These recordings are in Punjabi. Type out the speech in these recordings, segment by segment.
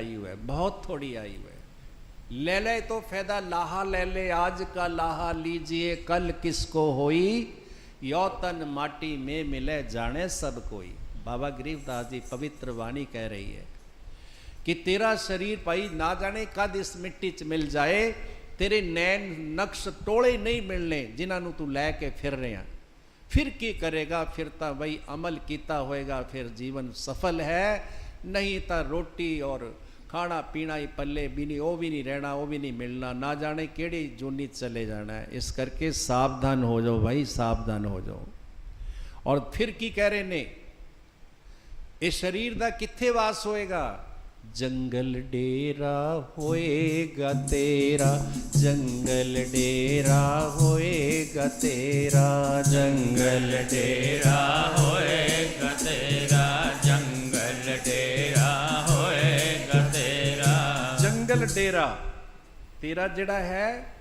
आई हुई है बहुत थोड़ी आई हुई है ले ले तो फायदा लाहा ले ले आज का लाहा लीजिए कल किसको होई यौतन माटी में मिले जाने सब कोई बाबा गरीबदास जी पवित्र वाणी कह रही है कि तेरा शरीर भाई ना जाने कद इस मिट्टी च मिल जाए ਤੇਰੇ ਨੈਣ ਨਕਸ਼ ਟੋਲੇ ਨਹੀਂ ਮਿਲਣੇ ਜਿਨ੍ਹਾਂ ਨੂੰ ਤੂੰ ਲੈ ਕੇ ਫਿਰ ਰਿਹਾ ਫਿਰ ਕੀ ਕਰੇਗਾ ਫਿਰ ਤਾਂ ਬਈ ਅਮਲ ਕੀਤਾ ਹੋਏਗਾ ਫਿਰ ਜੀਵਨ ਸਫਲ ਹੈ ਨਹੀਂ ਤਾਂ ਰੋਟੀ ਔਰ ਖਾਣਾ ਪੀਣਾ ਹੀ ਪੱਲੇ ਵੀ ਨਹੀਂ ਉਹ ਵੀ ਨਹੀਂ ਰਹਿਣਾ ਉਹ ਵੀ ਨਹੀਂ ਮਿਲਣਾ ਨਾ ਜਾਣੇ ਕਿਹੜੀ ਜੂਨੀ ਚਲੇ ਜਾਣਾ ਹੈ ਇਸ ਕਰਕੇ ਸਾਵਧਾਨ ਹੋ ਜਾਓ ਭਾਈ ਸਾਵਧਾਨ ਹੋ ਜਾਓ ਔਰ ਫਿਰ ਕੀ ਕਹਿ ਰਹੇ ਨੇ ਇਹ ਸਰੀਰ ਦਾ ਕਿੱਥੇ ਵਾਸ ਹੋਏਗਾ ਜੰਗਲ ਡੇਰਾ ਹੋਏਗਾ ਤੇਰਾ ਜੰਗਲ ਡੇਰਾ ਹੋਏਗਾ ਤੇਰਾ ਜੰਗਲ ਡੇਰਾ ਹੋਏਗਾ ਤੇਰਾ ਜੰਗਲ ਡੇਰਾ ਤੇਰਾ ਜਿਹੜਾ ਹੈ,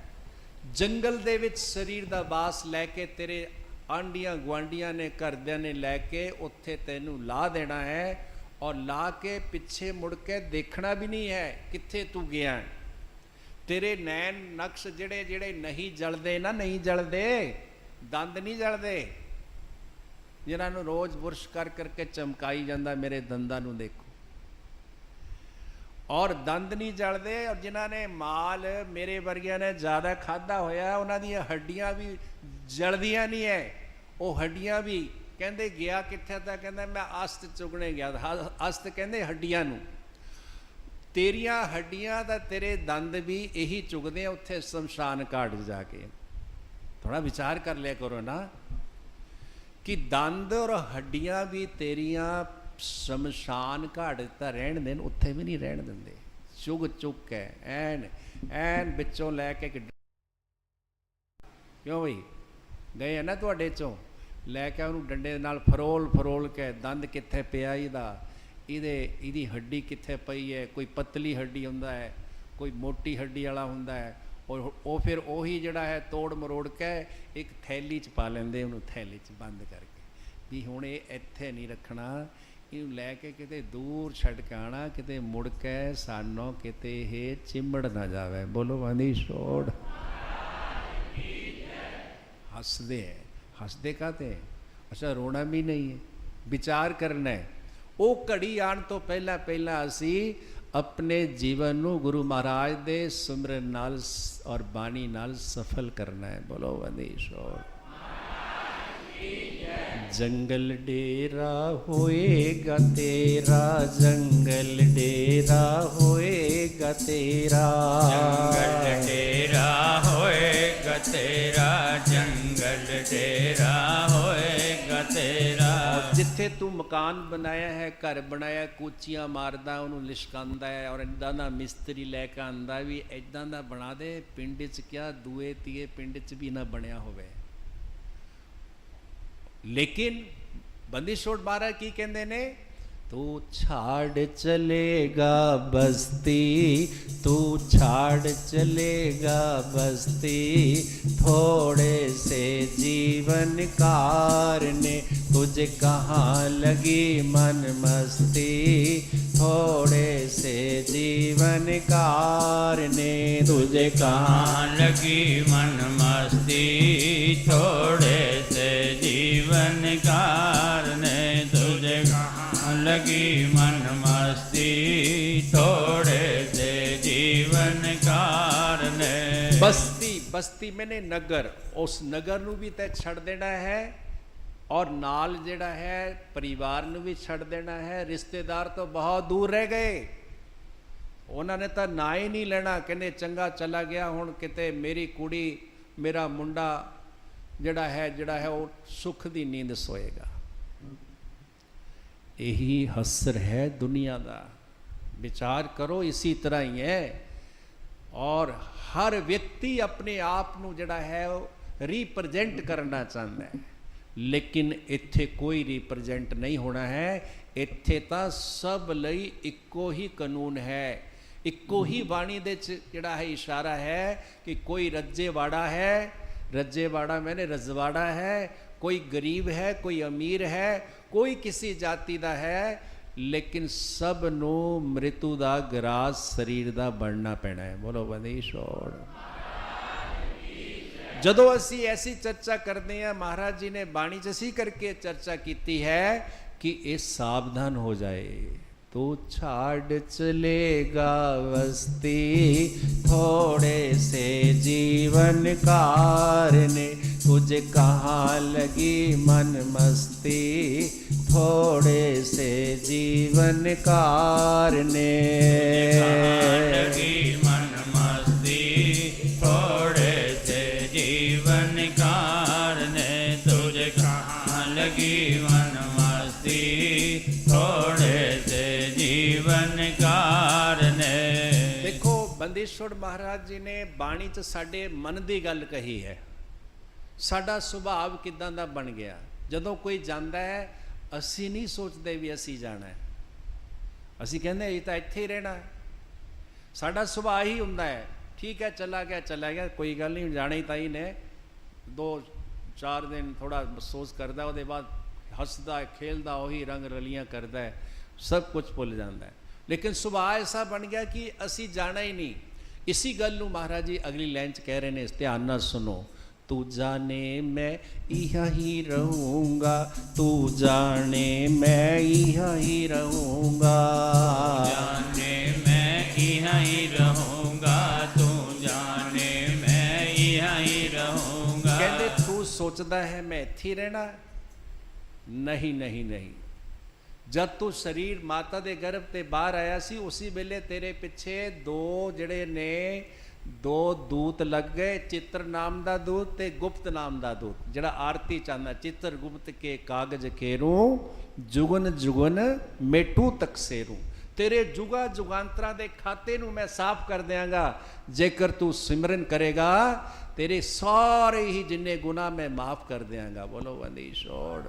ਜੰਗਲ ਦੇ ਵਿੱਚ ਸਰੀਰ ਦਾ ਵਾਸ ਲੈ ਕੇ ਤੇਰੇ ਆਂਡੀਆਂ ਗਵਾਂਡੀਆਂ ਨੇ, ਘਰਦਿਆਂ ਨੇ ਲੈ ਕੇ ਉੱਥੇ ਤੈਨੂੰ ਲਾ ਦੇਣਾ ਹੈ ਔਰ ਲਾ ਕੇ ਪਿੱਛੇ ਮੁੜ ਕੇ ਦੇਖਣਾ ਵੀ ਨਹੀਂ ਹੈ ਕਿੱਥੇ ਤੂੰ ਗਿਆ ਹੈ। ਤੇਰੇ ਨੈਣ ਨਕਸ਼ ਜਿਹੜੇ ਜਿਹੜੇ ਨਹੀਂ ਜਲਦੇ ਨਾ ਨਹੀਂ ਜਲਦੇ, ਦੰਦ ਨਹੀਂ ਜਲਦੇ, ਜਿਨ੍ਹਾਂ ਨੂੰ ਰੋਜ਼ ਬੁਰਸ਼ ਕਰ ਕਰਕੇ ਚਮਕਾਈ ਜਾਂਦਾ, ਮੇਰੇ ਦੰਦਾਂ ਨੂੰ ਦੇਖੋ ਔਰ ਦੰਦ ਨਹੀਂ ਜਲਦੇ ਔਰ ਜਿਨ੍ਹਾਂ ਨੇ ਮਾਲ ਮੇਰੇ ਵਰਗਿਆਂ ਨੇ ਜ਼ਿਆਦਾ ਖਾਦਾ ਹੋਇਆ, ਉਹਨਾਂ ਦੀਆਂ ਹੱਡੀਆਂ ਵੀ ਜਲਦੀਆਂ ਨਹੀਂ ਹੈ ਉਹ ਹੱਡੀਆਂ ਵੀ ਕਹਿੰਦੇ ਗਿਆ ਕਿੱਥੇ ਤਾਂ ਕਹਿੰਦਾ ਮੈਂ ਅਸਤ ਚੁਗਣੇ ਗਿਆ ਹ- ਅਸਤ ਕਹਿੰਦੇ ਹੱਡੀਆਂ ਨੂੰ। ਤੇਰੀਆਂ ਹੱਡੀਆਂ ਦਾ ਤੇਰੇ ਦੰਦ ਵੀ ਇਹੀ ਚੁਗਦੇ ਆ, ਉੱਥੇ ਸ਼ਮਸ਼ਾਨ ਘਾਟ ਜਾ ਕੇ। ਥੋੜਾ ਵਿਚਾਰ ਕਰ ਲਿਆ ਕਰੋ ਨਾ ਕਿ ਦੰਦ ਔਰ ਹੱਡੀਆਂ ਵੀ ਤੇਰੀਆਂ ਸ਼ਮਸ਼ਾਨ ਘਾਟ ਤਾਂ ਰਹਿਣ ਦੇਣ, ਉੱਥੇ ਵੀ ਨਹੀਂ ਰਹਿਣ ਦਿੰਦੇ। ਚੁਗ ਚੁੱਕ ਹੈ ਐਨ ਐਨ ਵਿੱਚੋਂ ਲੈ ਕੇ ਕਿ ਕਿਉਂ ਬਈ? ਗਏ ਆ ਨਾ ਤੁਹਾਡੇ ਚੋਂ? ਲੈ ਕੇ ਉਹਨੂੰ ਡੰਡੇ ਦੇ ਨਾਲ ਫਰੋਲ ਫਰੋਲ ਕੇ ਦੰਦ ਕਿੱਥੇ ਪਿਆ ਇਹਦਾ? ਇਹਦੇ, ਇਹਦੀ ਹੱਡੀ ਕਿੱਥੇ ਪਈ ਹੈ? ਕੋਈ ਪਤਲੀ ਹੱਡੀ ਹੁੰਦਾ ਹੈ, ਕੋਈ ਮੋਟੀ ਹੱਡੀ ਵਾਲਾ ਹੁੰਦਾ ਹੈ। ਔਰ ਉਹ ਫਿਰ ਉਹੀ ਜਿਹੜਾ ਹੈ ਤੋੜ ਮਰੋੜ ਕੇ ਇੱਕ ਥੈਲੀ 'ਚ ਪਾ ਲੈਂਦੇ ਉਹਨੂੰ, ਥੈਲੀ 'ਚ ਬੰਦ ਕਰਕੇ। ਵੀ ਹੁਣ ਇਹ ਇੱਥੇ ਨਹੀਂ ਰੱਖਣਾ। ਇਹਨੂੰ ਲੈ ਕੇ ਕਿਤੇ ਦੂਰ ਛੱਡ ਕੇ ਆਣਾ ਕਿਤੇ ਮੁੜ ਕੇ ਸਾਨੂੰ ਕਿਤੇ ਇਹ ਚਿੰਬੜ ਨਾ ਜਾਵੇ। ਬੋਲੋ ਬੰਦੀ ਛੋੜ। ਹੱਸਦੇ ਹੈ ਹੱਸਦੇ ਕਾਤੇ ਅੱਛਾ, ਰੋਣਾ ਵੀ ਨਹੀਂ ਹੈ ਵਿਚਾਰ ਕਰਨਾ ਹੈ ਉਹ ਘੜੀ ਆਉਣ ਤੋਂ ਪਹਿਲਾਂ ਪਹਿਲਾਂ ਅਸੀਂ ਆਪਣੇ ਜੀਵਨ ਨੂੰ ਗੁਰੂ ਮਹਾਰਾਜ ਦੇ ਸਿਮਰਨ ਨਾਲ ਔਰ ਬਾਣੀ ਨਾਲ ਸਫਲ ਕਰਨਾ ਹੈ ਬੋਲੋ ਵੰਦੀਸ਼ੋਰ ਜੰਗਲ ਡੇਰਾ ਹੋਏਗਾ ਤੇਰਾ ਜੰਗਲ ਡੇਰਾ ਹੋਏਗਾ ਤੇਰਾ। ਜੰਗਲ ਡੇਰਾ ਹੋਏਗਾ ਤੇਰਾ ਜੰਗਲ ਡੇਰਾ ਹੋਏਗਾ ਤੇਰਾ। ਜਿੱਥੇ ਤੂੰ ਮਕਾਨ ਬਣਾਇਆ ਹੈ ਘਰ ਬਣਾਇਆ ਕੂਚੀਆਂ ਮਾਰਦਾ ਉਹਨੂੰ ਲਿਸ਼ਕਾਂਦਾ ਹੈ ਔਰ ਇਦਾਂ ਦਾ ਮਿਸਤਰੀ ਲੈ ਕੇ ਆਂਦਾ ਵੀ ਇਦਾਂ ਦਾ ਬਣਾ ਦੇ ਪਿੰਡ 'ਚ ਕਿਆ ਦੂਏ ਤੀਏ ਪਿੰਡ 'ਚ ਵੀ ਨਾ ਬਣਿਆ ਹੋਵੇ। लेकिन बंदी छोड़ बारह की कहते ने तू छाड़ चलेगा बस्ती, तू छाड़ चलेगा बस्ती, थोड़े से जीवन कार ने तुझे कहाँ लगी मन मस्ती, थोड़े से जीवन कार ने तुझे कहाँ लगी मन मस्ती, थोड़े ਬਸਤੀ ਬਸਤੀ ਮੈਨੇ ਨਗਰ, ਉਸ ਨਗਰ ਨੂੰ ਵੀ ਤੇ ਛੱਡ ਦੇਣਾ ਹੈ ਔਰ ਨਾਲ ਜਿਹੜਾ ਹੈ ਪਰਿਵਾਰ ਨੂੰ ਵੀ ਛੱਡ ਦੇਣਾ ਹੈ। ਰਿਸ਼ਤੇਦਾਰ ਤੋਂ ਬਹੁਤ ਦੂਰ ਰਹਿ ਗਏ। ਉਹਨਾਂ ਨੇ ਤਾਂ ਨਾ ਹੀ ਨਹੀਂ ਲੈਣਾ। ਕਹਿੰਦੇ ਚੰਗਾ ਚਲਾ ਗਿਆ, ਹੁਣ ਕਿਤੇ ਮੇਰੀ ਕੁੜੀ, ਮੇਰਾ ਮੁੰਡਾ ਜਿਹੜਾ ਹੈ ਜਿਹੜਾ ਹੈ ਉਹ ਸੁੱਖ ਦੀ ਨੀਂਦ ਸੋਏਗਾ। ਇਹੀ ਹਸਰ ਹੈ ਦੁਨੀਆ ਦਾ। ਵਿਚਾਰ ਕਰੋ, ਇਸੇ ਤਰ੍ਹਾਂ ਹੀ ਹੈ। ਔਰ ਹਰ ਵਿਅਕਤੀ ਆਪਣੇ ਆਪ ਨੂੰ ਜਿਹੜਾ ਹੈ ਉਹ ਰੀਪ੍ਰੈਜ਼ੈਂਟ ਕਰਨਾ ਚਾਹੁੰਦਾ ਹੈ। ਲੇਕਿਨ ਇੱਥੇ ਕੋਈ ਰੀਪ੍ਰੈਜ਼ੈਂਟ ਨਹੀਂ ਹੋਣਾ ਹੈ। ਇੱਥੇ ਤਾਂ ਸਭ ਲਈ ਇੱਕੋ ਹੀ ਕਾਨੂੰਨ ਹੈ। ਇੱਕੋ ਹੀ ਬਾਣੀ ਦੇ ਚ ਜਿਹੜਾ ਹੈ ਇਸ਼ਾਰਾ ਹੈ ਕਿ ਕੋਈ ਰੱਜੇਵਾੜਾ ਹੈ, ਰੱਜੇਵਾੜਾ ਮੈਨੇ ਰਜਵਾੜਾ ਹੈ, ਕੋਈ ਗਰੀਬ ਹੈ, ਕੋਈ ਅਮੀਰ ਹੈ, ਕੋਈ ਕਿਸੇ ਜਾਤੀ ਦਾ ਹੈ ਲੇਕਿਨ ਸਭ ਨੂੰ ਮ੍ਰਿਤੂ ਦਾ ਗਰਾਸ ਸਰੀਰ ਦਾ ਬਣਨਾ ਪੈਣਾ ਹੈ। ਬੋਲੋ ਬੰਦੀ ਛੋੜ ਜਦੋਂ ਅਸੀਂ ਐਸੀ ਚਰਚਾ ਕਰਦੇ ਹਾਂ, ਮਹਾਰਾਜ ਜੀ ਨੇ ਬਾਣੀ 'ਚ ਅਸੀਂ ਕਰਕੇ ਚਰਚਾ ਕੀਤੀ ਹੈ ਕਿ ਇਹ ਸਾਵਧਾਨ ਹੋ ਜਾਏ। ਤੂੰ ਛਾੜ ਚਲੇਗਾ ਵਸਤੀ, ਥੋੜੇ ਸੇ ਜੀਵਨ ਕਾਰਨੇ तुझे कहाँ लगी मन मस्ती थोड़े से जीवन कारने लगी मन मस्ती थोड़े से जीवन कारने तुझे कहाँ लगी मन मस्ती थोड़े से जीवन कारने ਦੇਖੋ ਬੰਦੀਸ਼ਵਰ ਮਹਾਰਾਜ ਜੀ ਨੇ ਬਾਣੀ 'ਚ ਸਾਡੇ ਮਨ ਦੀ ਗੱਲ ਕਹੀ ਹੈ ਸਾਡਾ ਸੁਭਾਅ ਕਿਦਾਂ ਦਾ ਬਣ ਗਿਆ? ਜਦੋਂ ਕੋਈ ਜਾਂਦਾ ਹੈ, ਅਸੀਂ ਨਹੀਂ ਸੋਚਦੇ ਵੀ ਅਸੀਂ ਜਾਣਾ ਹੈ। ਅਸੀਂ ਕਹਿੰਦੇ ਇਹ ਤਾਂ ਇੱਥੇ ਹੀ ਰਹਿਣਾ ਹੈ। ਸਾਡਾ ਸੁਭਾਅ ਹੀ ਹੁੰਦਾ ਹੈ। ਠੀਕ ਹੈ, ਚਲਾ ਗਿਆ ਚਲਾ ਗਿਆ, ਕੋਈ ਗੱਲ ਨਹੀਂ, ਜਾਣਾ ਹੀ ਤਾਂ ਹੀ ਨੇ। ਦੋ, ਚਾਰ ਦਿਨ ਥੋੜਾ ਮਹਿਸੂਸ ਕਰਦਾ, ਉਹਦੇ ਬਾਅਦ ਹੱਸਦਾ, ਖੇਲਦਾ, ਉਹੀ ਰੰਗ ਰਲੀਆਂ ਕਰਦਾ ਹੈ। ਸਭ ਕੁਝ ਭੁੱਲ ਜਾਂਦਾ ਹੈ। ਲੇਕਿਨ ਸੁਭਾਅ ਐਸਾ ਬਣ ਗਿਆ ਕਿ ਅਸੀਂ ਜਾਣਾ ਹੀ ਨਹੀਂ। ਇਸੀ ਗੱਲ ਨੂੰ ਮਹਾਰਾਜ ਜੀ ਅਗਲੀ ਲਾਈਨ 'ਚ ਕਹਿ ਰਹੇ ਨੇ ਧਿਆਨ ਨਾਲ ਸੁਣੋ। तू जाने मैं यहाँ ही रहूँगा तू जाने मैं यहाँ ही रहूँगा जाने मैं यहाँ ही रहूँगा तू जाने मैं यहाँ ही रहूँगा ਕਹਿੰਦੇ ਤੂੰ ਸੋਚਦਾ ਹੈ ਮੈਂ ਇੱਥੇ ਹੀ ਰਹਿਣਾ ਨਹੀਂ ਨਹੀਂ ਨਹੀਂ ਜਦ ਤੂੰ ਸਰੀਰ ਮਾਤਾ ਦੇ ਗਰਭ ਤੇ ਬਾਹਰ ਆਇਆ ਸੀ ਉਸੇ ਵੇਲੇ ਤੇਰੇ ਪਿੱਛੇ ਦੋ ਜਿਹੜੇ ਨੇ ਦੋ ਦੂਤ ਲੱਗ ਗਏ ਚਿੱਤਰ ਨਾਮ ਦਾ ਦੂਤ ਤੇ ਗੁਪਤ ਨਾਮ ਦਾ ਦੂਤ। ਜਿਹੜਾ ਆਰਤੀ ਚਾਹੁੰਦਾ ਚਿੱਤਰ ਗੁਪਤ ਕੇ ਕਾਗਜ਼ ਕੇਰੂ ਜੁਗਨ ਜੁਗਨ ਮੇਟੂ ਤਕਸੇਰੂ ਤੇਰੇ ਜੁਗਾ ਜੁਗਾਂਤਰਾਂ ਦੇ ਖਾਤੇ ਨੂੰ ਮੈਂ ਸਾਫ਼ ਕਰ ਦਿਆਂਗਾ। ਜੇਕਰ ਤੂੰ ਸਿਮਰਨ ਕਰੇਗਾ ਤੇਰੇ ਸਾਰੇ ਹੀ ਜਿੰਨੇ ਗੁਨਾਹ ਮੈਂ ਮਾਫ ਕਰ ਦਿਆਂਗਾ। ਬੋਲੋ ਬੰਦੀ ਛੋੜ।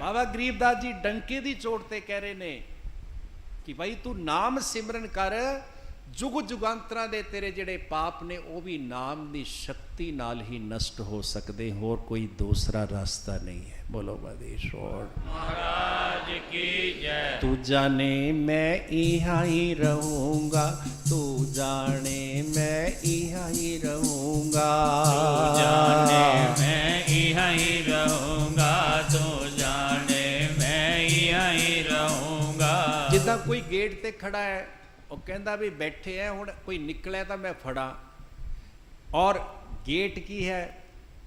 ਬਾਬਾ ਗਰੀਬਦਾਸ ਜੀ ਡੰਕੇ ਦੀ ਚੋਟ ਤੇ ਕਹਿ ਰਹੇ ਨੇ ਕਿ ਭਾਈ ਤੂੰ ਨਾਮ ਸਿਮਰਨ ਕਰ ਜੁਗ ਜੁਗਾਂਤਰਾਂ ਦੇ ਤੇਰੇ ਜਿਹੜੇ ਪਾਪ ਨੇ ਉਹ ਵੀ ਨਾਮ ਦੀ ਸ਼ਕਤੀ ਨਾਲ ਹੀ ਨਸ਼ਟ ਹੋ ਸਕਦੇ ਹੋਰ ਕੋਈ ਦੂਸਰਾ ਰਸਤਾ ਨਹੀਂ ਹੈ। ਬੋਲੋ ਬਾਦੇਸ਼ੋਰ ਮਹਾਰਾਜ ਕੀ ਜੈ। ਮੈਂ ਇਹਾ ਰਹੂੰਗਾ ਤੂੰ ਜਾਣੇ ਮੈਂ ਇਹਾ ਤੂੰ ਜਾਣੇ ਮੈਂ ਇਹਾ ਹੀ ਰਹੂੰਗਾ ਤੂੰ ਜਾਣੇ ਮੈਂ ਇਹਾ ਹੀ ਰਹੂੰਗਾ। ਜਿੱਦਾਂ ਕੋਈ ਗੇਟ ਤੇ ਖੜਾ ਹੈ ਉਹ ਕਹਿੰਦਾ ਵੀ ਬੈਠੇ ਆ, ਹੁਣ ਕੋਈ ਨਿਕਲਿਆ ਤਾਂ ਮੈਂ ਫੜਾਂ। ਔਰ ਗੇਟ ਕੀ ਹੈ?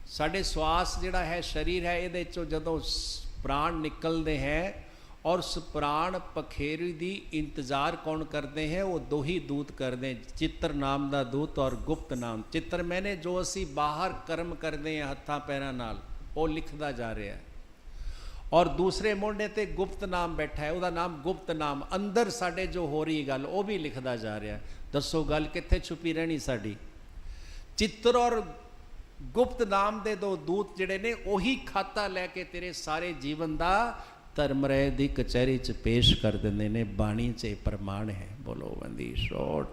ਸਾਡੇ ਸਵਾਸ ਜਿਹੜਾ ਹੈ, ਸਰੀਰ ਹੈ, ਇਹਦੇ ਚੋਂ ਜਦੋਂ ਸ- ਪ੍ਰਾਣ ਨਿਕਲਦੇ ਹੈ ਔਰ ਉਸ ਪ੍ਰਾਣ ਪਖੇਰੀ ਦੀ ਇੰਤਜ਼ਾਰ ਕੌਣ ਕਰਦੇ ਹੈ? ਉਹ ਦੋ ਹੀ ਦੂਤ ਕਰਦੇ ਚਿੱਤਰ ਨਾਮ ਦਾ ਦੂਤ ਔਰ ਗੁਪਤ ਨਾਮ। ਚਿੱਤਰ ਮੈਨੇ ਜੋ ਅਸੀਂ ਬਾਹਰ ਕਰਮ ਕਰਦੇ ਹਾਂ, ਹੱਥਾਂ ਪੈਰਾਂ ਨਾਲ, ਉਹ ਲਿਖਦਾ ਜਾ ਰਿਹਾ ਹੈ। ਔਰ ਦੂਸਰੇ ਮੋਢੇ ਤੇ ਗੁਪਤ ਨਾਮ ਬੈਠਾ ਹੈ, ਉਹਦਾ ਨਾਮ ਗੁਪਤ ਨਾਮ, ਅੰਦਰ ਸਾਡੇ ਜੋ ਹੋ ਰਹੀ ਗੱਲ, ਉਹ ਵੀ ਲਿਖਦਾ ਜਾ ਰਿਹਾ ਦੱਸੋ ਗੱਲ ਕਿੱਥੇ ਛੁਪੀ ਰਹਿਣੀ ਸਾਡੀ? ਚਿੱਤਰ ਔਰ ਗੁਪਤ ਨਾਮ ਦੇ ਦੋ ਦੂਤ ਜਿਹੜੇ ਨੇ, ਉਹੀ ਖਾਤਾ ਲੈ ਕੇ ਤੇਰੇ ਸਾਰੇ ਜੀਵਨ ਦਾ ਧਰਮ ਰਹਿ ਦੀ ਕਚਹਿਰੀ 'ਚ ਪੇਸ਼ ਕਰ ਦਿੰਦੇ ਨੇ, ਬਾਣੀ 'ਚ ਇਹ ਪ੍ਰਮਾਣ ਹੈ। ਬੋਲੋ ਬੰਦੀ, ਛੋੜ।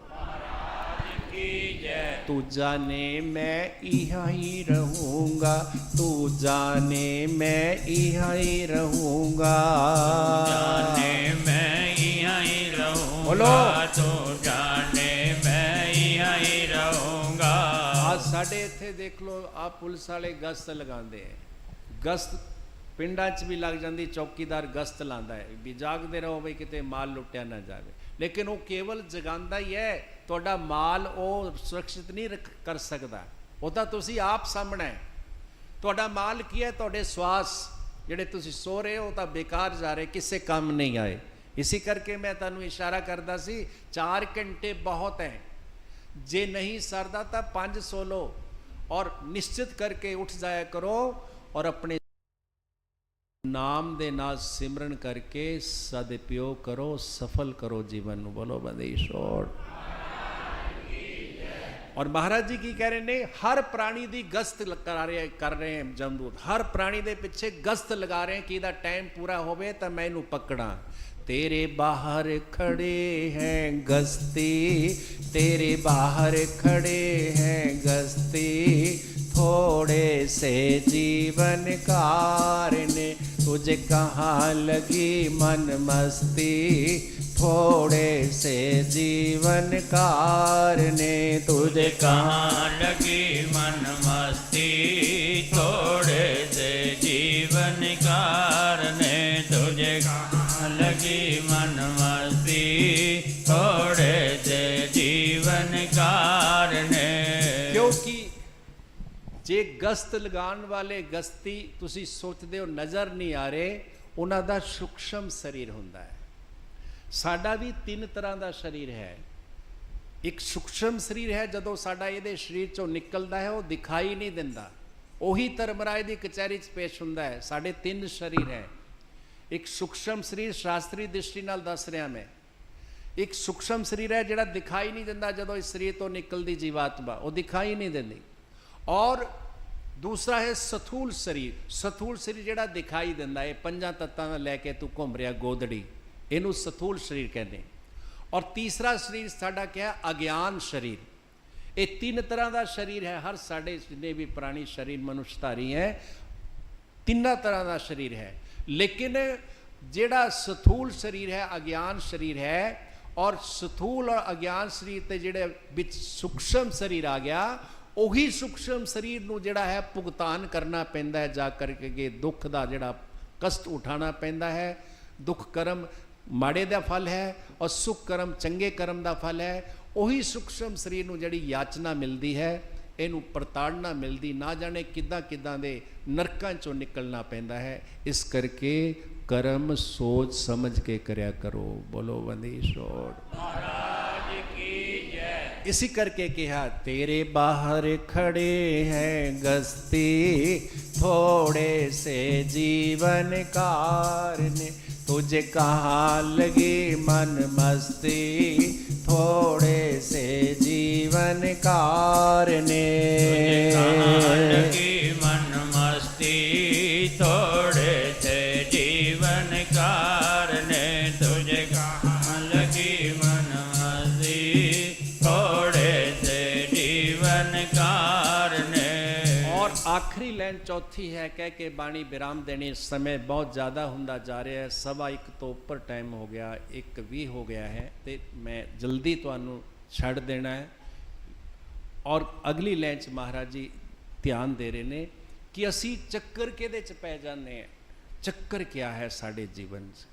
ਤੂੰ ਜਾਣੇ ਮੈਂ ਇਹਾ ਹੀ ਰਹੂੰਗਾ ਤੂੰ ਜਾਣੇ ਮੈਂ ਇਹਾ ਹੀ ਰਹੂੰਗਾ। ਜਾਣੇ ਮੈਂ ਇਹਾ ਹੀ ਰਹੂੰਗਾ ਬੋਲੋ। ਤੂੰ ਜਾਣੇ ਮੈਂ ਇਹਾ ਹੀ ਰਹੂੰਗਾ। ਆ ਸਾਡੇ ਇੱਥੇ ਦੇਖ ਲਓ ਆ ਪੁਲਿਸ ਵਾਲੇ ਗਸਤ ਲਗਾਉਂਦੇ ਐ ਗਸਤ ਪਿੰਡਾਂ 'ਚ ਵੀ ਲੱਗ ਜਾਂਦੀ ਚੌਕੀਦਾਰ ਗਸਤ ਲਾਂਦਾ ਹੈ। ਵੀ ਜਾਗਦੇ ਰਹੋ ਬਈ ਕਿਤੇ ਮਾਲ ਲੁੱਟਿਆ ਨਾ ਜਾਵੇ। ਲੇਕਿਨ ਉਹ ਕੇਵਲ ਜਗਾਉਂਦਾ ਹੀ ਹੈ, ਤੁਹਾਡਾ ਮਾਲ ਉਹ ਸੁਰੱਖਿਅਤ ਨਹੀਂ ਰੱਖ- ਕਰ ਸਕਦਾ। ਉਹ ਤਾਂ ਤੁਸੀਂ ਆਪ ਸਾਹਮਣੇ ਹੈ। ਤੁਹਾਡਾ ਮਾਲ ਕੀ ਹੈ? ਤੁਹਾਡੇ ਸਵਾਸ। ਜਿਹੜੇ ਤੁਸੀਂ ਸੋ ਰਹੇ ਹੋ, ਉਹ ਤਾਂ ਬੇਕਾਰ ਜਾ ਰਹੇ, ਕਿਸੇ ਕੰਮ ਨਹੀਂ ਆਏ। ਇਸੇ ਕਰਕੇ ਮੈਂ ਤੁਹਾਨੂੰ ਇਸ਼ਾਰਾ ਕਰਦਾ ਸੀ 4 ਘੰਟੇ ਬਹੁਤ ਹੈ। ਜੇ ਨਹੀਂ ਸਰਦਾ ਤਾਂ 5 ਸੋ ਲੋ ਔਰ ਨਿਸ਼ਚਿਤ ਕਰਕੇ ਉੱਠ ਜਾਇਆ ਕਰੋ ਔਰ ਆਪਣੇ ਨਾਮ ਦੇ ਨਾਲ ਸਿਮਰਨ ਕਰਕੇ ਸਦਪਿਓ ਕਰੋ, ਸਫਲ ਕਰੋ ਜੀਵਨ ਨੂੰ। ਬੋਲੋ ਬੰਦੇ ਛੋੜ ਔਰ ਮਹਾਰਾਜ ਜੀ ਕੀ ਕਹਿ ਰਹੇ ਨੇ? ਹਰ ਪ੍ਰਾਣੀ ਦੀ ਗਸ਼ਤ ਕਰਾ ਰਹੇ ਕਰ ਰਹੇ ਹਨ ਜਮਦੂਤ। ਹਰ ਪ੍ਰਾਣੀ ਦੇ ਪਿੱਛੇ ਗਸ਼ਤ ਲਗਾ ਰਹੇ ਕਿ ਇਹਦਾ ਟਾਈਮ ਪੂਰਾ ਹੋਵੇ ਤਾਂ ਮੈਂ ਇਹਨੂੰ ਪਕੜਾਂ। ਤੇਰੇ ਬਾਹਰ ਖੜੇ ਹੈ ਗਸਤੀ। ਤੇਰੇ ਬਾਹਰ ਖੜੇ ਹੈ ਗਸਤੀ। ਥੋੜੇ ਸੇ ਜੀਵਨ ਕਾਰਨੇ तुझे कहाँ लगी मन मस्ती थोड़े से जीवन कारने तुझे कहाँ लगी मन ਗਸਤ ਲਗਾਉਣ ਵਾਲੇ ਗਸਤੀ ਤੁਸੀਂ ਸੋਚਦੇ ਹੋ ਨਜ਼ਰ ਨਹੀਂ ਆ ਰਹੇ, ਉਹਨਾਂ ਦਾ ਸੂਖਸ਼ਮ ਸਰੀਰ ਹੁੰਦਾ ਹੈ। ਸਾਡਾ ਵੀ ਤਿੰਨ ਤਰ੍ਹਾਂ ਦਾ ਸਰੀਰ ਹੈ। ਇੱਕ ਸੂਖਸ਼ਮ ਸਰੀਰ ਹੈ, ਜਦੋਂ ਸਾਡਾ ਇਹਦੇ ਸਰੀਰ ਚੋਂ ਨਿਕਲਦਾ ਹੈ, ਉਹ ਦਿਖਾਈ ਨਹੀਂ ਦਿੰਦਾ। ਉਹੀ ਧਰਮਰਾਜ ਦੀ ਕਚਹਿਰੀ 'ਚ ਪੇਸ਼ ਹੁੰਦਾ ਹੈ, ਸਾਡੇ ਤਿੰਨ ਸਰੀਰ ਹੈ। ਇੱਕ ਸੂਖਸ਼ਮ ਸਰੀਰ ਸ਼ਾਸਤਰੀ ਦ੍ਰਿਸ਼ਟੀ ਨਾਲ ਦੱਸ ਰਿਹਾ ਮੈਂ। ਇੱਕ ਸੂਖਸ਼ਮ ਸਰੀਰ ਹੈ ਜਿਹੜਾ ਦਿਖਾਈ ਨਹੀਂ ਦਿੰਦਾ ਜਦੋਂ ਇਸ ਸਰੀਰ ਤੋਂ ਨਿਕਲਦੀ ਜੀਵਾਤਮਾ, ਉਹ ਦਿਖਾਈ ਨਹੀਂ ਦਿੰਦੀ। ਔਰ ਦੂਸਰਾ ਹੈ ਸਥੂਲ ਸਰੀਰ। ਸਥੂਲ ਸਰੀਰ ਜਿਹੜਾ ਦਿਖਾਈ ਦਿੰਦਾ ਹੈ ਪੰਜਾਂ ਤੱਤਾਂ ਨਾਲ ਲੈ ਕੇ ਤੂੰ ਘੁੰਮ ਰਿਹਾ ਗੋਦੜੀ ਇਹਨੂੰ ਸਥੂਲ ਸਰੀਰ ਕਹਿੰਦੇ ਔਰ ਤੀਸਰਾ ਸਰੀਰ ਸਾਡਾ ਕਿਹਾ ਅਗਿਆਨ ਸਰੀਰ। ਇਹ ਤਿੰਨ ਤਰ੍ਹਾਂ ਦਾ ਸਰੀਰ ਹੈ। ਹਰ ਸਾਡੇ ਜਿੰਨੇ ਵੀ ਪ੍ਰਾਣੀ ਸਰੀਰ ਮਨੁਸ਼ਧਾਰੀ ਹੈ, ਤਿੰਨਾਂ ਤਰ੍ਹਾਂ ਦਾ ਸਰੀਰ ਹੈ। ਲੇਕਿਨ ਜਿਹੜਾ ਸਥੂਲ ਸਰੀਰ ਹੈ, ਅਗਿਆਨ ਸਰੀਰ ਹੈ, ਔਰ ਸਥੂਲ ਔਰ ਅਗਿਆਨ ਸਰੀਰ ਤੇ ਜਿਹੜੇ ਵਿੱਚ ਸੂਖਸ਼ਮ ਸਰੀਰ ਆ ਗਿਆ ਉਹੀ ਸੂਖਸ਼ਮ ਸਰੀਰ ਨੂੰ ਜਿਹੜਾ ਹੈ ਭੁਗਤਾਨ ਕਰਨਾ ਪੈਂਦਾ ਹੈ, ਜਾ ਕਰਕੇ ਦੁੱਖ ਦਾ ਜਿਹੜਾ ਕਸ਼ਟ ਉਠਾਉਣਾ ਪੈਂਦਾ ਹੈ। ਦੁੱਖ ਕਰਮ ਮਾੜੇ ਦਾ ਫਲ ਹੈ ਔਰ ਸੁਖ ਕਰਮ ਚੰਗੇ ਕਰਮ ਦਾ ਫਲ ਹੈ। ਉਹੀ ਸੂਖਸ਼ਮ ਸਰੀਰ ਨੂੰ ਜਿਹੜੀ ਯਾਚਨਾ ਮਿਲਦੀ ਹੈ, ਇਹਨੂੰ ਪ੍ਰਤਾੜਨਾ ਮਿਲਦੀ, ਨਾ ਜਾਣੇ ਕਿੱਦਾਂ ਕਿੱਦਾਂ ਦੇ ਨਰਕਾਂ ਚੋਂ ਨਿਕਲਣਾ ਪੈਂਦਾ ਹੈ। ਇਸ ਕਰਕੇ ਕਰਮ ਸੋਚ ਸਮਝ ਕੇ ਕਰਿਆ ਕਰੋ। ਬੋਲੋ ਬੰਦੀ ਛੋੜ इसी करके कहा तेरे बाहर खड़े हैं गस्ती थोड़े से जीवन कार ने तुझे कहाँ लगी मन मस्ती, थोड़े से जीवन कारने। कहाँ ਆਖਰੀ ਚੌਥੀ ਹੈ, ਕਹਿ ਕੇ ਬਾਣੀ ਵਿਰਾਮ ਦੇਣੀ, ਸਮੇਂ ਬਹੁਤ ਜ਼ਿਆਦਾ ਹੁੰਦਾ ਜਾ ਰਿਹਾ ਹੈ। ਸਵਾ ਇੱਕ ਤੋਂ ਉੱਪਰ ਟਾਈਮ ਹੋ ਗਿਆ, ਇੱਕ ਵੀ ਹੋ ਗਿਆ ਹੈ ਤੇ ਮੈਂ ਜਲਦੀ ਤੁਹਾਨੂੰ ਛੱਡ ਦੇਣਾ ਹੈ। ਔਰ ਅਗਲੀ ਲਾਈਨ ਚ ਮਹਾਰਾਜ ਜੀ ਧਿਆਨ ਦੇ ਰਹੇ ਨੇ ਕਿ ਅਸੀਂ ਚੱਕਰ ਕਿਹਦੇ ਚ ਪੈ ਜਾਂਦੇ ਹਾਂ? ਚੱਕਰ ਕਿਆ ਹੈ ਸਾਡੇ ਜੀਵਨ 'ਚ?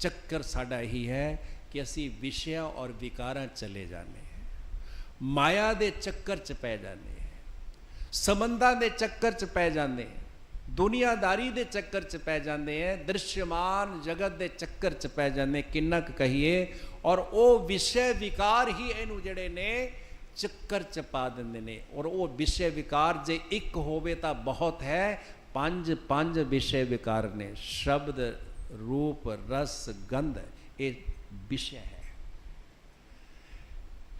ਚੱਕਰ ਸਾਡਾ ਇਹੀ ਹੈ ਕਿ ਅਸੀਂ ਵਿਸ਼ਿਆਂ ਔਰ ਵਿਕਾਰਾਂ ਚਲੇ ਜਾਂਦੇ ਹਾਂ। ਮਾਇਆ ਦੇ ਚੱਕਰ 'ਚ ਪੈ ਜਾਂਦੇ ਹਾਂ। ਸੰਬੰਧਾਂ ਦੇ ਚੱਕਰ 'ਚ ਪੈ ਜਾਂਦੇ ਹਾਂ ਦੁਨੀਆਦਾਰੀ ਦੇ ਚੱਕਰ 'ਚ ਪੈ ਜਾਂਦੇ ਹੈ ਦ੍ਰਿਸ਼ਮਾਨ ਜਗਤ ਦੇ ਚੱਕਰ 'ਚ ਪੈ ਜਾਂਦੇ ਕਿੰਨਾ ਕੁ ਕਹੀਏ, ਔਰ ਉਹ ਵਿਸ਼ੇ ਵਿਕਾਰ ਹੀ ਇਹਨੂੰ ਜਿਹੜੇ ਨੇ ਚੱਕਰ 'ਚ ਪਾ ਦਿੰਦੇ ਨੇ। ਔਰ ਉਹ ਵਿਸ਼ੇ ਵਿਕਾਰ ਜੇ ਇੱਕ ਹੋਵੇ ਤਾਂ ਬਹੁਤ ਹੈ, ਪੰਜ ਪੰਜ ਵਿਸ਼ੇ ਵਿਕਾਰ ਨੇ, ਸ਼ਬਦ, ਰੂਪ, ਰਸ, ਗੰਧ, ਇਹ ਵਿਸ਼ੇ ਹੈ।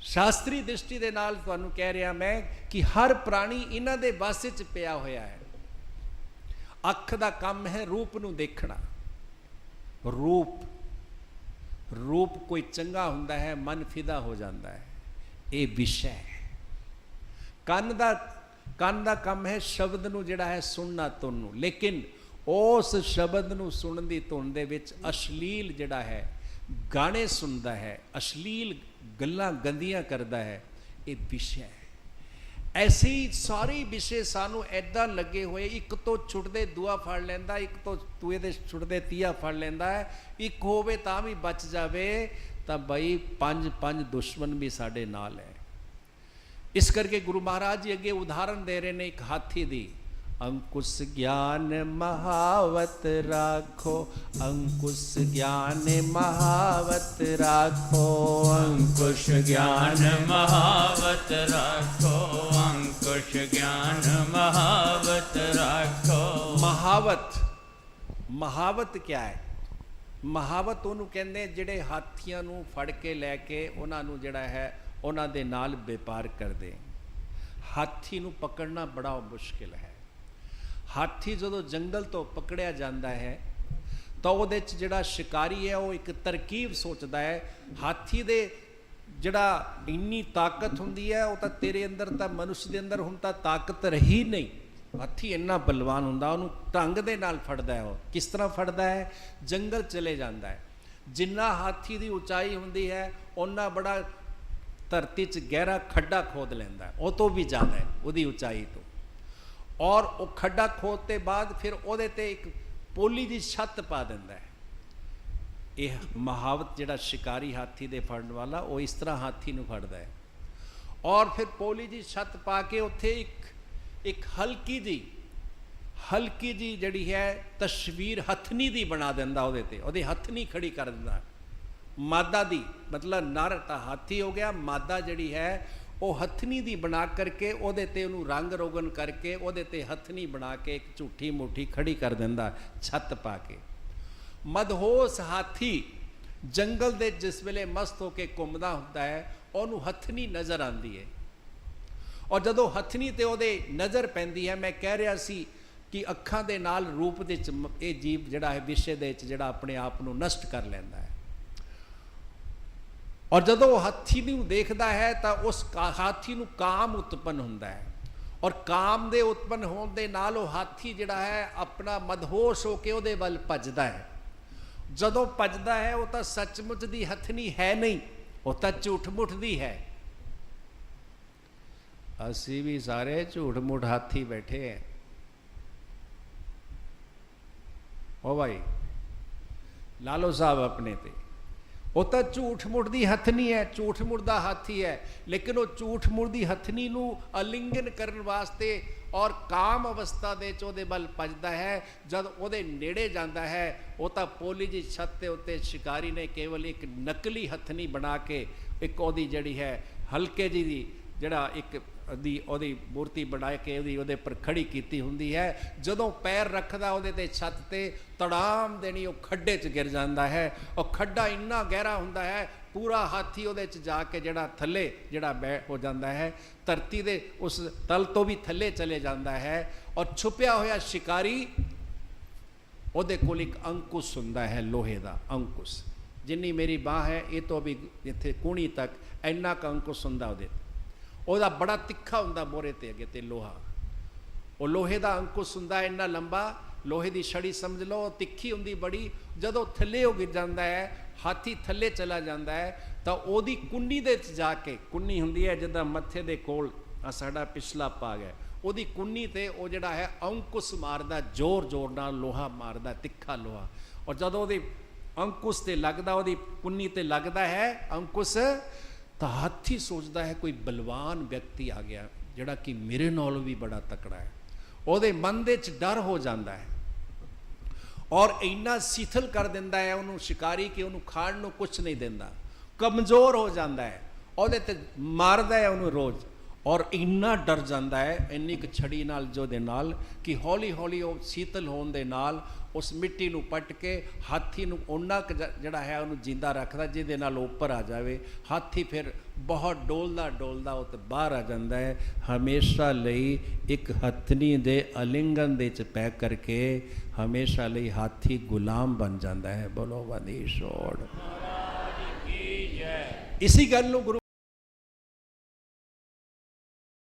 ਸ਼ਾਸਤਰੀ ਦ੍ਰਿਸ਼ਟੀ ਦੇ ਨਾਲ ਤੁਹਾਨੂੰ ਕਹਿ ਰਿਹਾ ਮੈਂ ਕਿ ਹਰ ਪ੍ਰਾਣੀ ਇਹਨਾਂ ਦੇ ਵਾਸੇ 'ਚ ਪਿਆ ਹੋਇਆ ਹੈ। ਅੱਖ ਦਾ ਕੰਮ ਹੈ ਰੂਪ ਨੂੰ ਦੇਖਣਾ। ਰੂਪ ਰੂਪ ਕੋਈ ਚੰਗਾ ਹੁੰਦਾ ਹੈ, ਮਨ ਫਿਦਾ ਹੋ ਜਾਂਦਾ ਹੈ। ਇਹ ਵਿਸ਼ਾ ਹੈ। ਕੰਨ ਦਾ ਕੰਨ ਦਾ ਕੰਮ ਹੈ ਸ਼ਬਦ ਨੂੰ ਜਿਹੜਾ ਹੈ ਸੁਣਨਾ ਧੁਨ ਨੂੰ ਲੇਕਿਨ ਉਸ ਸ਼ਬਦ ਨੂੰ ਸੁਣਨ ਦੀ ਧੁਨ ਦੇ ਵਿੱਚ ਅਸ਼ਲੀਲ ਜਿਹੜਾ ਹੈ, ਗਾਣੇ ਸੁਣਦਾ ਹੈ, ਅਸ਼ਲੀਲ ਗੱਲਾਂ ਗੰਦੀਆਂ ਕਰਦਾ ਹੈ, ਇਹ ਵਿਸ਼ਾ ਹੈ। ਐਸੇ ਹੀ ਸਾਰੇ ਵਿਸ਼ੇ ਸਾਨੂੰ ਐਦਾਂ ਲੱਗੇ ਹੋਏ, ਇੱਕ ਤੋਂ ਛੁੱਟਦੇ ਦੂਆ ਫੜ ਲੈਂਦਾ, ਇੱਕ ਤੋਂ ਦੂਏ ਦੇ ਛੁੱਟਦੇ ਤੀਆ ਫੜ ਲੈਂਦਾ ਇੱਕ ਹੋਵੇ ਤਾਂ ਵੀ ਬਚ ਜਾਵੇ, ਤਾਂ ਬਈ ਪੰਜ ਪੰਜ ਦੁਸ਼ਮਣ ਵੀ ਸਾਡੇ ਨਾਲ ਹੈ। ਇਸ ਕਰਕੇ ਗੁਰੂ ਮਹਾਰਾਜ ਜੀ ਅੱਗੇ ਉਦਾਹਰਨ ਦੇ ਰਹੇ ਨੇ ਇੱਕ ਹਾਥੀ ਦੀ। ਅੰਕੁਸ਼ ਗਿਆਨ ਮਹਾਵਤ ਰਾਖੋ ਅੰਕੁਸ਼ ਗਿਆਨ ਮਹਾਵਤ ਰਾਖੋ ਅੰਕੁਸ਼ ਗਿਆਨ ज्ञान महावत राखो अंकुश ज्ञान महावत राखो ਮਹਾਵਤ ਮਹਾਵਤ ਕੀ ਹੈ ਮਹਾਵਤ ਉਹਨੂੰ ਕਹਿੰਦੇ ਜਿਹੜੇ ਹਾਥੀਆਂ ਨੂੰ ਫੜ ਕੇ ਲੈ ਕੇ ਉਹਨਾਂ ਨੂੰ ਜਿਹੜਾ ਹੈ ਉਹਨਾਂ ਦੇ ਨਾਲ ਵਪਾਰ ਕਰਦੇ ਹਾਥੀ ਨੂੰ ਪਕੜਨਾ ਬੜਾ ਮੁਸ਼ਕਿਲ ਹੈ ਹਾਥੀ ਜਦੋਂ ਜੰਗਲ ਤੋਂ ਪਕੜਿਆ ਜਾਂਦਾ ਹੈ, ਤਾਂ ਉਹਦੇ 'ਚ ਜਿਹੜਾ ਸ਼ਿਕਾਰੀ ਹੈ, ਉਹ ਇੱਕ ਤਰਕੀਬ ਸੋਚਦਾ ਹੈ। ਹਾਥੀ ਦੇ ਜਿਹੜਾ ਇੰਨੀ ਤਾਕਤ ਹੁੰਦੀ ਹੈ, ਉਹ ਤਾਂ ਤੇਰੇ ਅੰਦਰ, ਤਾਂ ਮਨੁੱਖ ਦੇ ਅੰਦਰ ਹੁਣ ਤਾਂ ਤਾਕਤ ਰਹੀ ਨਹੀਂ। ਹਾਥੀ ਇੰਨਾ ਬਲਵਾਨ ਹੁੰਦਾ, ਉਹਨੂੰ ਢੰਗ ਦੇ ਨਾਲ ਫੜਦਾ ਹੈ ਉਹ। ਕਿਸ ਤਰ੍ਹਾਂ ਫੜਦਾ ਹੈ? ਜੰਗਲ ਚਲੇ ਜਾਂਦਾ ਹੈ। ਜਿੰਨਾ ਹਾਥੀ ਦੀ ਉਚਾਈ ਹੁੰਦੀ ਹੈ ਉਹਨਾਂ ਬੜਾ ਧਰਤੀ 'ਚ ਗਹਿਰਾ ਖੱਡਾ ਖੋਦ ਲੈਂਦਾ ਉਹ ਤੋਂ ਵੀ ਜ਼ਿਆਦਾ ਹੈ, ਉਹਦੀ ਉਚਾਈ ਤੋਂ। ਔਰ ਉਹ ਖੱਡਾ ਖੋਦ ਤੇ ਬਾਅਦ ਫਿਰ ਉਹਦੇ ਤੇ ਇੱਕ ਪੋਲੀ ਦੀ ਛੱਤ ਪਾ ਦਿੰਦਾ ਹੈ। ਇਹ ਮਹਾਵਤ ਜਿਹੜਾ ਸ਼ਿਕਾਰੀ ਹਾਥੀ ਦੇ ਫੜਨ ਵਾਲਾ, ਉਹ ਇਸ ਤਰ੍ਹਾਂ ਹਾਥੀ ਨੂੰ ਫੜਦਾ ਹੈ। ਔਰ ਫਿਰ ਪੋਲੀ ਦੀ ਛੱਤ ਪਾ ਕੇ ਉੱਥੇ ਇੱਕ ਇੱਕ ਹਲਕੀ ਜੀ ਹਲਕੀ ਜੀ ਜਿਹੜੀ ਹੈ, ਤਸਵੀਰ ਹਥਨੀ ਦੀ ਬਣਾ ਦਿੰਦਾ ਉਹਦੇ ਤੇ। ਉਹਦੀ ਹਥਨੀ ਖੜੀ ਕਰ ਦਿੰਦਾ। ਮਾਦਾ ਦੀ, ਮਤਲਬ ਨਰ ਤਾਂ ਹਾਥੀ ਹੋ ਗਿਆ, ਮਾਦਾ ਜਿਹੜੀ ਹੈ ਉਹ ਹੱਥਨੀ ਦੀ ਬਣਾ ਕਰਕੇ ਉਹਦੇ ਤੇ ਉਹਨੂੰ ਰੰਗ ਰੋਗਨ ਕਰਕੇ ਉਹਦੇ ਤੇ ਹੱਥਨੀ ਬਣਾ ਕੇ ਇੱਕ ਝੂਠੀ ਮੋਠੀ ਖੜੀ ਕਰ ਦਿੰਦਾ, ਛੱਤ ਪਾ ਕੇ। ਮਦਹੋਸ ਹਾਥੀ ਜੰਗਲ ਦੇ ਜਿਸ ਵੇਲੇ ਮਸਤ ਹੋ ਕੇ ਘੁੰਮਦਾ ਹੁੰਦਾ ਹੈ, ਉਹਨੂੰ ਹੱਥਨੀ ਨਜ਼ਰ ਆਉਂਦੀ ਹੈ। ਔਰ ਜਦੋਂ ਹੱਥਨੀ ਤੇ ਉਹਦੇ ਨਜ਼ਰ ਪੈਂਦੀ ਹੈ, ਮੈਂ ਕਹਿ ਰਿਹਾ ਸੀ ਕਿ ਅੱਖਾਂ ਦੇ ਨਾਲ ਰੂਪ ਦੇ ਮ- ਇਹ ਜੀਵ ਜਿਹੜਾ ਹੈ ਵਿਸ਼ੇ ਦੇ ਵਿੱਚ ਜਿਹੜਾ ਆਪਣੇ ਆਪ ਨੂੰ ਨਸ਼ਟ ਕਰ ਲੈਂਦਾ ਹੈ। ਔਰ ਜਦੋਂ ਉਹ ਹਾਥੀ ਨੂੰ ਦੇਖਦਾ ਹੈ ਤਾਂ ਉਸ ਕਾ- ਹਾਥੀ ਨੂੰ ਕਾਮ ਉਤਪਨ ਹੁੰਦਾ ਹੈ। ਔਰ ਕਾਮ ਦੇ ਉਤਪਨ ਹੋਣ ਦੇ ਨਾਲ ਉਹ ਹਾਥੀ ਜਿਹੜਾ ਹੈ ਆਪਣਾ ਮਦਹੋਸ਼ ਹੋ ਕੇ ਉਹਦੇ ਵੱਲ ਭੱਜਦਾ ਹੈ। ਜਦੋਂ ਭੱਜਦਾ ਹੈ ਉਹ ਤਾਂ ਸੱਚਮੁੱਚ ਦੀ ਹਥਨੀ ਹੈ ਨਹੀਂ, ਉਹ ਤਾਂ ਝੂਠ ਮੁੱਠ ਦੀ ਹੈ। ਅਸੀਂ ਵੀ ਸਾਰੇ ਝੂਠ ਮੁੱਠ ਹਾਥੀ ਬੈਠੇ ਹੈ ਓ ਭਾਈ, ਲਾਲੋ ਸਾਹਿਬ ਆਪਣੇ ਤੇ। ਉਹ ਤਾਂ ਝੂਠ ਮੁੱਠ ਦੀ ਹਥਨੀ ਹੈ, ਝੂਠ ਮੁੱਠ ਦਾ ਹਾਥੀ ਹੈ ਲੇਕਿਨ ਉਹ ਝੂਠ ਮੁੱਠ ਦੀ ਹੱਥਨੀ ਨੂੰ ਅਲਿੰਗਨ ਕਰਨ ਵਾਸਤੇ ਔਰ ਕਾਮ ਅਵਸਥਾ ਦੇ ਚ ਉਹਦੇ ਵੱਲ ਭੱਜਦਾ ਹੈ। ਜਦ ਉਹਦੇ ਨੇੜੇ ਜਾਂਦਾ ਹੈ, ਉਹ ਤਾਂ ਪੋਲੀ ਜੀ ਛੱਤ ਦੇ ਉੱਤੇ ਸ਼ਿਕਾਰੀ ਨੇ ਕੇਵਲ ਇੱਕ ਨਕਲੀ ਹੱਥਨੀ ਬਣਾ ਕੇ ਇੱਕ ਉਹਦੀ ਜਿਹੜੀ ਹੈ, ਹਲਕੇ ਜੀ ਦੀ ਜਿਹੜਾ ਇੱਕ ਦੀ ਉਹਦੀ ਮੂਰਤੀ ਬਣਾ ਕੇ ਉਹਦੀ ਉਹਦੇ ਪਰ ਖੜੀ ਕੀਤੀ ਹੁੰਦੀ ਹੈ। ਜਦੋਂ ਪੈਰ ਰੱਖਦਾ ਉਹਦੇ ਤੇ ਛੱਤ ਤੇ ਤੜਾਮ ਦੇਣੀ ਉਹ ਖੱਡੇ 'ਚ ਗਿਰ ਜਾਂਦਾ ਹੈ। ਉਹ ਖੱਡਾ ਇੰਨਾ ਗਹਿਰਾ ਹੁੰਦਾ ਹੈ, ਪੂਰਾ ਹਾਥੀ ਉਹਦੇ 'ਚ ਜਾ ਕੇ ਜਿਹੜਾ ਥੱਲੇ ਜਿਹੜਾ ਬੈ ਹੋ ਜਾਂਦਾ ਹੈ, ਧਰਤੀ ਦੇ ਉਸ ਤਲ ਤੋਂ ਵੀ ਥੱਲੇ ਚਲੇ ਜਾਂਦਾ ਹੈ ਔਰ ਛੁਪਿਆ ਹੋਇਆ ਸ਼ਿਕਾਰੀ ਉਹਦੇ ਕੋਲ ਇੱਕ ਅੰਕੁਸ਼ ਹੁੰਦਾ ਹੈ, ਲੋਹੇ ਦਾ ਅੰਕੁਸ਼। ਜਿੰਨੀ ਮੇਰੀ ਬਾਹ ਹੈ, ਇਹ ਤੋਂ ਵੀ ਇੱਥੇ ਕੂਣੀ ਤੱਕ ਇੰਨਾ ਕੁ ਅੰਕੁਸ਼ ਹੁੰਦਾ ਉਹਦੇ ਉਹਦਾ ਬੜਾ ਤਿੱਖਾ ਹੁੰਦਾ ਮੋਰੇ ਤੇ ਅੱਗੇ ਤੇ ਲੋਹਾ। ਉਹ ਲੋਹੇ ਦਾ ਅੰਕੁਸ਼ ਹੁੰਦਾ, ਇੰਨਾ ਲੰਬਾ, ਲੋਹੇ ਦੀ ਛੜੀ ਸਮਝ ਲਓ ਤਿੱਖੀ ਹੁੰਦੀ ਬੜੀ। ਜਦੋਂ ਥੱਲੇ ਉਹ ਗਿਰ ਜਾਂਦਾ ਹੈ, ਹਾਥੀ ਥੱਲੇ ਚਲਾ ਜਾਂਦਾ ਹੈ, ਤਾਂ ਉਹਦੀ ਕੁੰਨੀ ਦੇ ਵਿੱਚ ਜਾ ਕੇ, ਕੁੰਨੀ ਹੁੰਦੀ ਹੈ ਜਿੱਦਾਂ ਮੱਥੇ ਦੇ ਕੋਲ ਆ ਸਾਡਾ ਪਿਛਲਾ ਭਾਗ ਹੈ, ਉਹਦੀ ਕੁੰਨੀ ਤੇ ਉਹ ਜਿਹੜਾ ਹੈ ਅੰਕੁਸ਼ ਮਾਰਦਾ ਜ਼ੋਰ ਜ਼ੋਰ ਨਾਲ ਲੋਹਾ ਮਾਰਦਾ, ਤਿੱਖਾ ਲੋਹਾ। ਔਰ ਜਦੋਂ ਉਹਦੀ ਅੰਕੁਸ਼ ਤੇ ਲੱਗਦਾ, ਉਹਦੀ ਕੁੰਨੀ ਤੇ ਲੱਗਦਾ ਹੈ, ਅੰਕੁਸ਼ ਤਾਂ ਹਾਥੀ ਸੋਚਦਾ ਹੈ ਕੋਈ ਬਲਵਾਨ ਵਿਅਕਤੀ ਆ ਗਿਆ, ਜਿਹੜਾ ਕਿ ਮੇਰੇ ਨਾਲੋਂ ਵੀ ਬੜਾ ਤਕੜਾ ਹੈ। ਉਹਦੇ ਮਨ ਦੇ ਵਿੱਚ ਡਰ ਹੋ ਜਾਂਦਾ ਹੈ ਔਰ ਇੰਨਾ ਸਿਥਲ ਕਰ ਦਿੰਦਾ ਹੈ, ਉਹਨੂੰ ਸ਼ਿਕਾਰੀ ਕਿ ਉਹਨੂੰ ਖਾਣ ਨੂੰ ਕੁਝ ਨਹੀਂ ਦਿੰਦਾ। ਕਮਜ਼ੋਰ ਹੋ ਜਾਂਦਾ ਹੈ, ਉਹਦੇ ਤੇ ਮਾਰਦਾ ਹੈ ਉਹਨੂੰ ਰੋਜ਼। ਔਰ ਇੰਨਾ ਡਰ ਜਾਂਦਾ ਹੈ ਇੰਨੀ ਕੁ ਛੜੀ ਨਾਲ ਜੋ ਦੇ ਨਾਲ ਕਿ ਹੌਲੀ ਹੌਲੀ ਉਹ ਸੀਤਲ ਹੋਣ ਦੇ ਨਾਲ ਉਸ ਮਿੱਟੀ ਨੂੰ ਪੱਟ ਕੇ ਹਾਥੀ ਨੂੰ ਉਹਨਾਂ ਜਿਹੜਾ ਹੈ ਉਹਨੂੰ ਜਿੰਦਾ ਰੱਖਦਾ ਜਿਹਦੇ ਨਾਲ ਉੱਪਰ ਆ ਜਾਵੇ। ਹਾਥੀ ਫਿਰ ਬਹੁਤ ਡੋਲਦਾ ਡੋਲਦਾ ਉਹ ਤੇ ਬਾਹਰ ਆ ਜਾਂਦਾ ਹੈ। ਹਮੇਸ਼ਾ ਲਈ ਇੱਕ ਹਥਨੀ ਦੇ ਅਲਿੰਗਨ ਦੇ ਚ ਪੈ ਕਰਕੇ ਹਮੇਸ਼ਾ ਲਈ ਹਾਥੀ ਗੁਲਾਮ ਬਣ ਜਾਂਦਾ ਹੈ। ਬੋਲੋ ਕੀ ਜੈ। ਇਸੀ ਗੱਲ ਨੂੰ ਗੁਰੂ